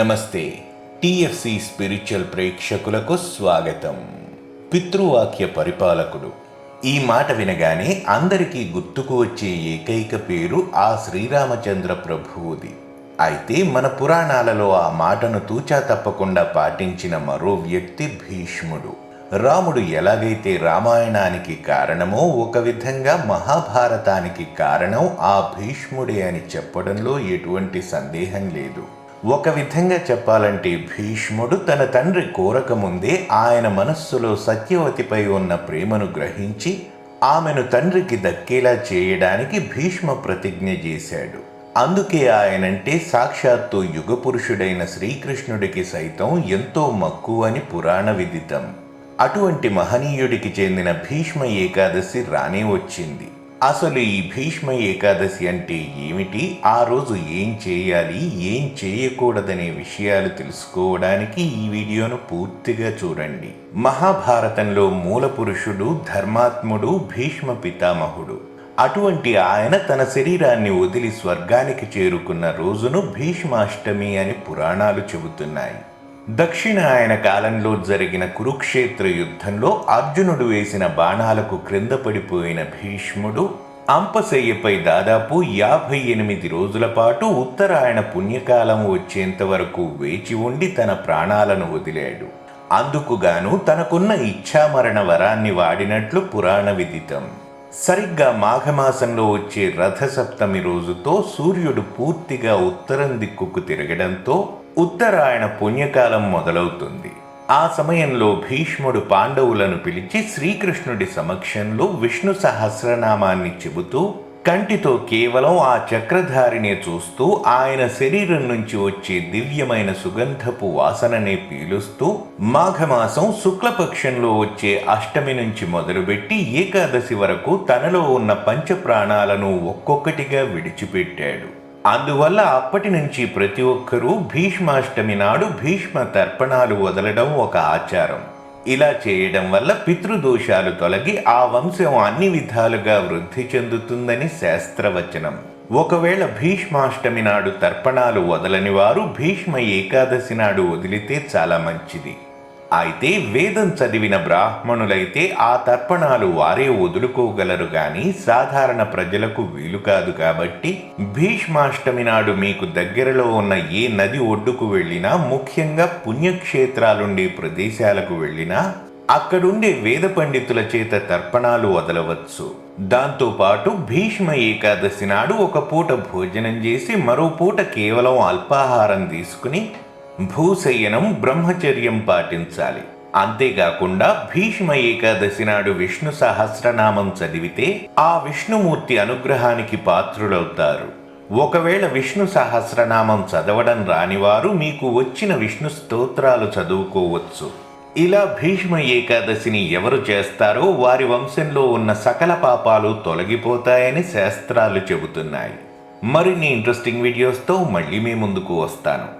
నమస్తే. TFC spiritual ప్రేక్షకులకు స్వాగతం. పితృవాక్య పరిపాలకుడు. ఈ మాట వినగానే అందరికీ గుర్తుకు వచ్చే ఏకైక పేరు ఆ శ్రీరామచంద్ర ప్రభువుది. అయితే మన పురాణాలలో ఆ మాటను తూచా తప్పకుండా పాటించిన మరో వ్యక్తి భీష్ముడు. రాముడు ఎలాగైతే రామాయణానికి కారణమో ఒక విధంగా మహాభారతానికి కారణం ఆ భీష్ముడే అని చెప్పడంలో ఎటువంటి సందేహం లేదు. ఒక విధంగా చెప్పాలంటే భీష్ముడు తన తండ్రి కోరకముందే ఆయన మనస్సులో సత్యవతిపై ఉన్న ప్రేమను గ్రహించి ఆమెను తండ్రికి దక్కేలా చేయడానికి భీష్మ ప్రతిజ్ఞ చేశాడు. అందుకే ఆయనంటే సాక్షాత్తు యుగపురుషుడైన శ్రీకృష్ణుడికి సైతం ఎంతో మక్కువని పురాణ విదితం. అటువంటి మహనీయుడికి చెందిన భీష్మ ఏకాదశి రానే వచ్చింది. అసలు ఈ భీష్మ ఏకాదశి అంటే ఏమిటి? ఆ రోజు ఏం చేయాలి? ఏం చేయకూడదనే విషయాలు తెలుసుకోవడానికి ఈ వీడియోను పూర్తిగా చూడండి. మహాభారతంలో మూల పురుషుడు ధర్మాత్ముడు భీష్మ పితామహుడు. అటువంటి ఆయన తన శరీరాన్ని వదిలి స్వర్గానికి చేరుకున్న రోజును భీష్మాష్టమి అని పురాణాలు చెబుతున్నాయి. దక్షిణాయన కాలంలో జరిగిన కురుక్షేత్ర యుద్ధంలో అర్జునుడు వేసిన బాణాలకు క్రింద పడిపోయిన భీష్ముడు అంపశయ్యపై దాదాపు యాభై ఎనిమిది రోజుల పాటు ఉత్తరాయణ పుణ్యకాలం వచ్చేంత వరకు వేచి ఉండి తన ప్రాణాలను వదిలాడు. అందుకుగాను తనకున్న ఇచ్ఛామరణ వరాన్ని వాడినట్లు పురాణ విదితం. సరిగ్గా మాఘమాసంలో వచ్చే రథసప్తమి రోజుతో సూర్యుడు పూర్తిగా ఉత్తరం దిక్కుకు తిరగడంతో ఉత్తరాయణ పుణ్యకాలం మొదలవుతుంది. ఆ సమయంలో భీష్ముడు పాండవులను పిలిచి శ్రీకృష్ణుడి సమక్షంలో విష్ణు సహస్రనామాన్ని చెబుతూ కంటితో కేవలం ఆ చక్రధారినే చూస్తూ ఆయన శరీరం నుంచి వచ్చే దివ్యమైన సుగంధపు వాసననే పీలుస్తూ మాఘమాసం శుక్లపక్షంలో వచ్చే అష్టమి నుంచి మొదలుపెట్టి ఏకాదశి వరకు తనలో ఉన్న పంచప్రాణాలను ఒక్కొక్కటిగా విడిచిపెట్టాడు. అందువల్ల అప్పటి నుంచి ప్రతి ఒక్కరూ భీష్మాష్టమి నాడు భీష్మ తర్పణాలు వదలడం ఒక ఆచారం. ఇలా చేయడం వల్ల పితృదోషాలు తొలగి ఆ వంశం అన్ని విధాలుగా వృద్ధి చెందుతుందని శాస్త్రవచనం. ఒకవేళ భీష్మాష్టమి నాడు తర్పణాలు వదలని వారు భీష్మ ఏకాదశి నాడు వదిలితే చాలా మంచిది. అయితే వేదం చదివిన బ్రాహ్మణులైతే ఆ తర్పణాలు వారే వదులుకోగలరు గాని సాధారణ ప్రజలకు వీలు కాదు కాబట్టి భీష్మాష్టమి నాడు మీకు దగ్గరలో ఉన్న ఏ నది ఒడ్డుకు వెళ్ళినా ముఖ్యంగా పుణ్యక్షేత్రాలుండే ప్రదేశాలకు వెళ్ళినా అక్కడుండే వేద పండితుల చేత తర్పణాలు వదలవచ్చు. దాంతోపాటు భీష్మ ఏకాదశి నాడు ఒక పూట భోజనం చేసి మరో పూట కేవలం అల్పాహారం తీసుకుని భూశయనం బ్రహ్మచర్యం పాటించాలి. అంతేకాకుండా భీష్మ ఏకాదశి నాడు విష్ణు సహస్రనామం చదివితే ఆ విష్ణుమూర్తి అనుగ్రహానికి పాత్రులవుతారు. ఒకవేళ విష్ణు సహస్రనామం చదవడం రానివారు మీకు వచ్చిన విష్ణు స్తోత్రాలు చదువుకోవచ్చు. ఇలా భీష్మ ఏకాదశిని ఎవరు చేస్తారో వారి వంశంలో ఉన్న సకల పాపాలు తొలగిపోతాయని శాస్త్రాలు చెబుతున్నాయి. మరిన్ని ఇంట్రెస్టింగ్ వీడియోస్తో మళ్ళీ మీ ముందుకు వస్తాను.